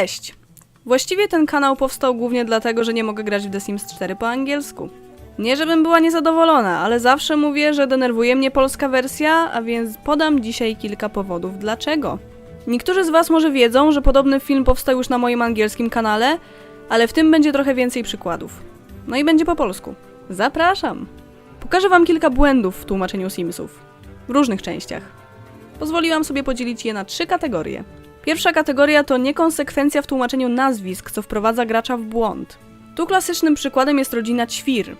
Cześć! Właściwie ten kanał powstał głównie dlatego, że nie mogę grać w The Sims 4 po angielsku. Nie żebym była niezadowolona, ale zawsze mówię, że denerwuje mnie polska wersja, a więc podam dzisiaj kilka powodów dlaczego. Niektórzy z Was może wiedzą, że podobny film powstał już na moim angielskim kanale, ale w tym będzie trochę więcej przykładów. No i będzie po polsku. Zapraszam! Pokażę Wam kilka błędów w tłumaczeniu Simsów. W różnych częściach. Pozwoliłam sobie podzielić je na trzy kategorie. Pierwsza kategoria to niekonsekwencja w tłumaczeniu nazwisk, co wprowadza gracza w błąd. Tu klasycznym przykładem jest rodzina Ćwir.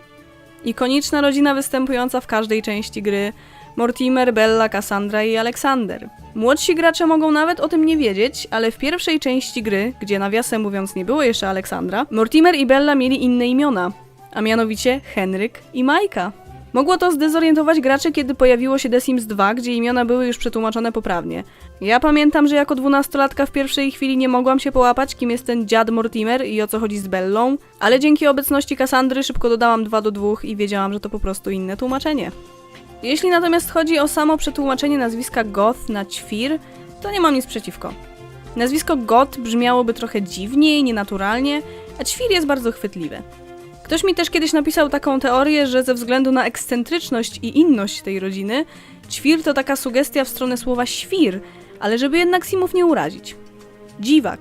Ikoniczna rodzina występująca w każdej części gry Mortimer, Bella, Cassandra i Aleksander. Młodsi gracze mogą nawet o tym nie wiedzieć, ale w pierwszej części gry, gdzie nawiasem mówiąc nie było jeszcze Aleksandra, Mortimer i Bella mieli inne imiona, a mianowicie Henryk i Majka. Mogło to zdezorientować graczy, kiedy pojawiło się The Sims 2, gdzie imiona były już przetłumaczone poprawnie. Ja pamiętam, że jako dwunastolatka w pierwszej chwili nie mogłam się połapać, kim jest ten dziad Mortimer i o co chodzi z Bellą, ale dzięki obecności Cassandry szybko dodałam 2 do 2 i wiedziałam, że to po prostu inne tłumaczenie. Jeśli natomiast chodzi o samo przetłumaczenie nazwiska Goth na Ćwir, to nie mam nic przeciwko. Nazwisko Goth brzmiałoby trochę dziwniej, nienaturalnie, a Ćwir jest bardzo chwytliwe. Ktoś mi też kiedyś napisał taką teorię, że ze względu na ekscentryczność i inność tej rodziny, ćwir to taka sugestia w stronę słowa świr, ale żeby jednak Simów nie urazić. Dziwak.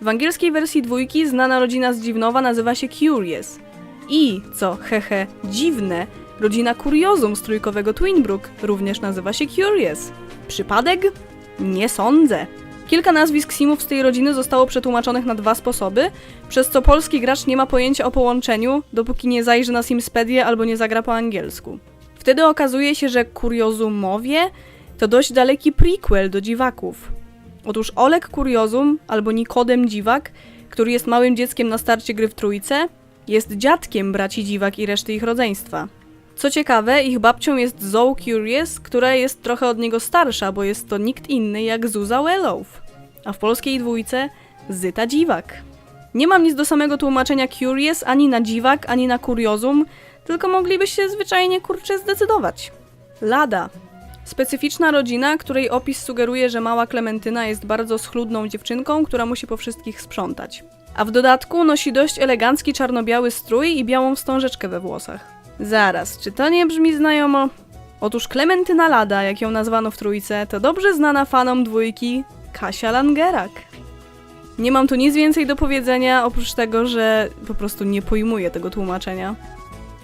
W angielskiej wersji dwójki znana rodzina z Dziwnowa nazywa się Curious. I, co hehe, dziwne, rodzina Kuriozum z trójkowego Twinbrook również nazywa się Curious. Przypadek? Nie sądzę. Kilka nazwisk Simów z tej rodziny zostało przetłumaczonych na dwa sposoby, przez co polski gracz nie ma pojęcia o połączeniu, dopóki nie zajrzy na Simspedię albo nie zagra po angielsku. Wtedy okazuje się, że Kuriozumowie to dość daleki prequel do dziwaków. Otóż Olek Kuriozum albo Nikodem Dziwak, który jest małym dzieckiem na starcie gry w trójce, jest dziadkiem braci Dziwak i reszty ich rodzeństwa. Co ciekawe, ich babcią jest Zoe Curious, która jest trochę od niego starsza, bo jest to nikt inny jak Zuza Wellow. A w polskiej dwójce Zyta Dziwak. Nie mam nic do samego tłumaczenia Curious ani na dziwak, ani na kuriozum, tylko moglibyście zwyczajnie kurczę zdecydować. Lada. Specyficzna rodzina, której opis sugeruje, że mała Klementyna jest bardzo schludną dziewczynką, która musi po wszystkich sprzątać. A w dodatku nosi dość elegancki czarno-biały strój i białą wstążeczkę we włosach. Zaraz, czy to nie brzmi znajomo? Otóż Klementyna Lada, jak ją nazwano w trójce, to dobrze znana fanom dwójki Kasia Langerak. Nie mam tu nic więcej do powiedzenia, oprócz tego, że po prostu nie pojmuję tego tłumaczenia.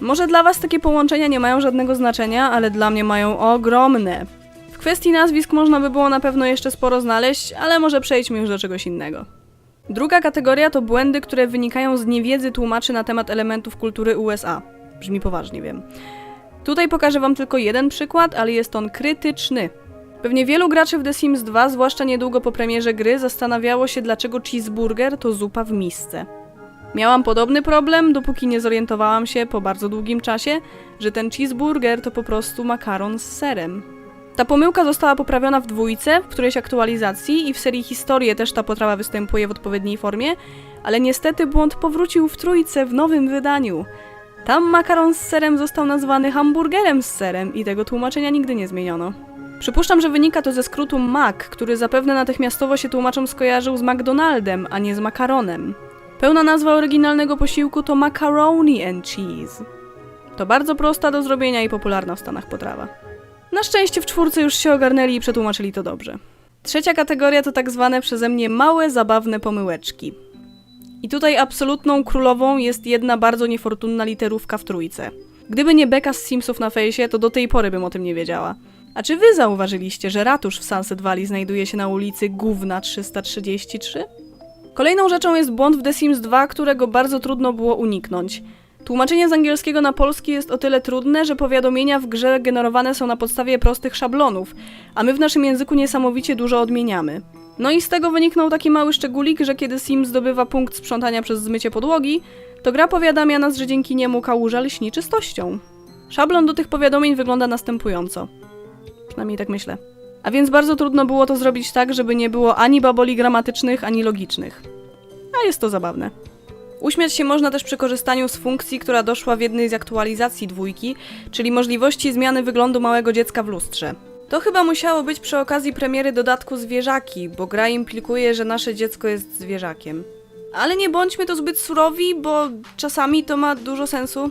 Może dla Was takie połączenia nie mają żadnego znaczenia, ale dla mnie mają ogromne. W kwestii nazwisk można by było na pewno jeszcze sporo znaleźć, ale może przejdźmy już do czegoś innego. Druga kategoria to błędy, które wynikają z niewiedzy tłumaczy na temat elementów kultury USA. Brzmi poważnie, wiem. Tutaj pokażę Wam tylko jeden przykład, ale jest on krytyczny. Pewnie wielu graczy w The Sims 2, zwłaszcza niedługo po premierze gry, zastanawiało się, dlaczego cheeseburger to zupa w misce. Miałam podobny problem, dopóki nie zorientowałam się po bardzo długim czasie, że ten cheeseburger to po prostu makaron z serem. Ta pomyłka została poprawiona w dwójce, w którejś aktualizacji i w serii Historie też ta potrawa występuje w odpowiedniej formie, ale niestety błąd powrócił w trójce w nowym wydaniu. Tam makaron z serem został nazwany hamburgerem z serem i tego tłumaczenia nigdy nie zmieniono. Przypuszczam, że wynika to ze skrótu Mac, który zapewne natychmiastowo się tłumaczom skojarzył z McDonaldem, a nie z makaronem. Pełna nazwa oryginalnego posiłku to macaroni and cheese. To bardzo prosta do zrobienia i popularna w Stanach potrawa. Na szczęście w czwórce już się ogarnęli i przetłumaczyli to dobrze. Trzecia kategoria to tak zwane przeze mnie małe, zabawne pomyłeczki. I tutaj absolutną królową jest jedna bardzo niefortunna literówka w trójce. Gdyby nie beka z Simsów na fejsie, to do tej pory bym o tym nie wiedziała. A czy wy zauważyliście, że ratusz w Sunset Valley znajduje się na ulicy Gówna 333? Kolejną rzeczą jest błąd w The Sims 2, którego bardzo trudno było uniknąć. Tłumaczenie z angielskiego na polski jest o tyle trudne, że powiadomienia w grze generowane są na podstawie prostych szablonów, a my w naszym języku niesamowicie dużo odmieniamy. No i z tego wyniknął taki mały szczególik, że kiedy Sim zdobywa punkt sprzątania przez zmycie podłogi, to gra powiadamia nas, że dzięki niemu kałuża lśni czystością. Szablon do tych powiadomień wygląda następująco. Przynajmniej tak myślę. A więc bardzo trudno było to zrobić tak, żeby nie było ani baboli gramatycznych, ani logicznych. A jest to zabawne. Uśmiać się można też przy korzystaniu z funkcji, która doszła w jednej z aktualizacji dwójki, czyli możliwości zmiany wyglądu małego dziecka w lustrze. To chyba musiało być przy okazji premiery dodatku Zwierzaki, bo gra implikuje, że nasze dziecko jest zwierzakiem. Ale nie bądźmy to zbyt surowi, bo czasami to ma dużo sensu.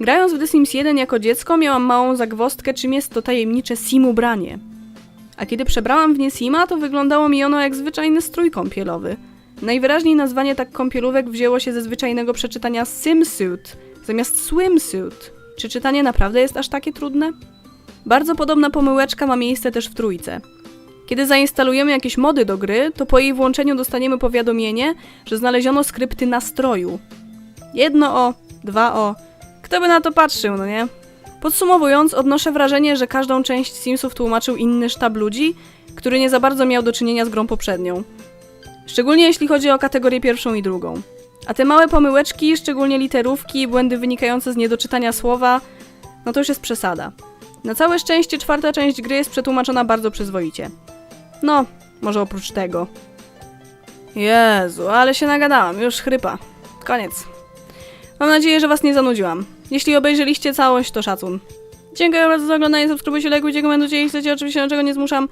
Grając w The Sims 1 jako dziecko miałam małą zagwostkę, czym jest to tajemnicze sim ubranie. A kiedy przebrałam w nie sima, to wyglądało mi ono jak zwyczajny strój kąpielowy. Najwyraźniej nazwanie tak kąpielówek wzięło się ze zwyczajnego przeczytania simsuit zamiast swimsuit. Czy czytanie naprawdę jest aż takie trudne? Bardzo podobna pomyłeczka ma miejsce też w trójce. Kiedy zainstalujemy jakieś mody do gry, to po jej włączeniu dostaniemy powiadomienie, że znaleziono skrypty nastroju. Jedno o, dwa o. Kto by na to patrzył, no nie? Podsumowując, odnoszę wrażenie, że każdą część Simsów tłumaczył inny sztab ludzi, który nie za bardzo miał do czynienia z grą poprzednią. Szczególnie jeśli chodzi o kategorię pierwszą i drugą. A te małe pomyłeczki, szczególnie literówki, błędy wynikające z niedoczytania słowa, no to już jest przesada. Na całe szczęście czwarta część gry jest przetłumaczona bardzo przyzwoicie. No, może oprócz tego. Jezu, ale się nagadałam, już chrypa. Koniec. Mam nadzieję, że was nie zanudziłam. Jeśli obejrzeliście całość, to szacun. Dziękuję bardzo za oglądanie, subskrybujcie, lajkujcie, komentujcie, jeśli chcecie, oczywiście niczego nie zmuszam.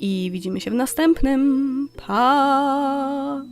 I widzimy się w następnym. Pa!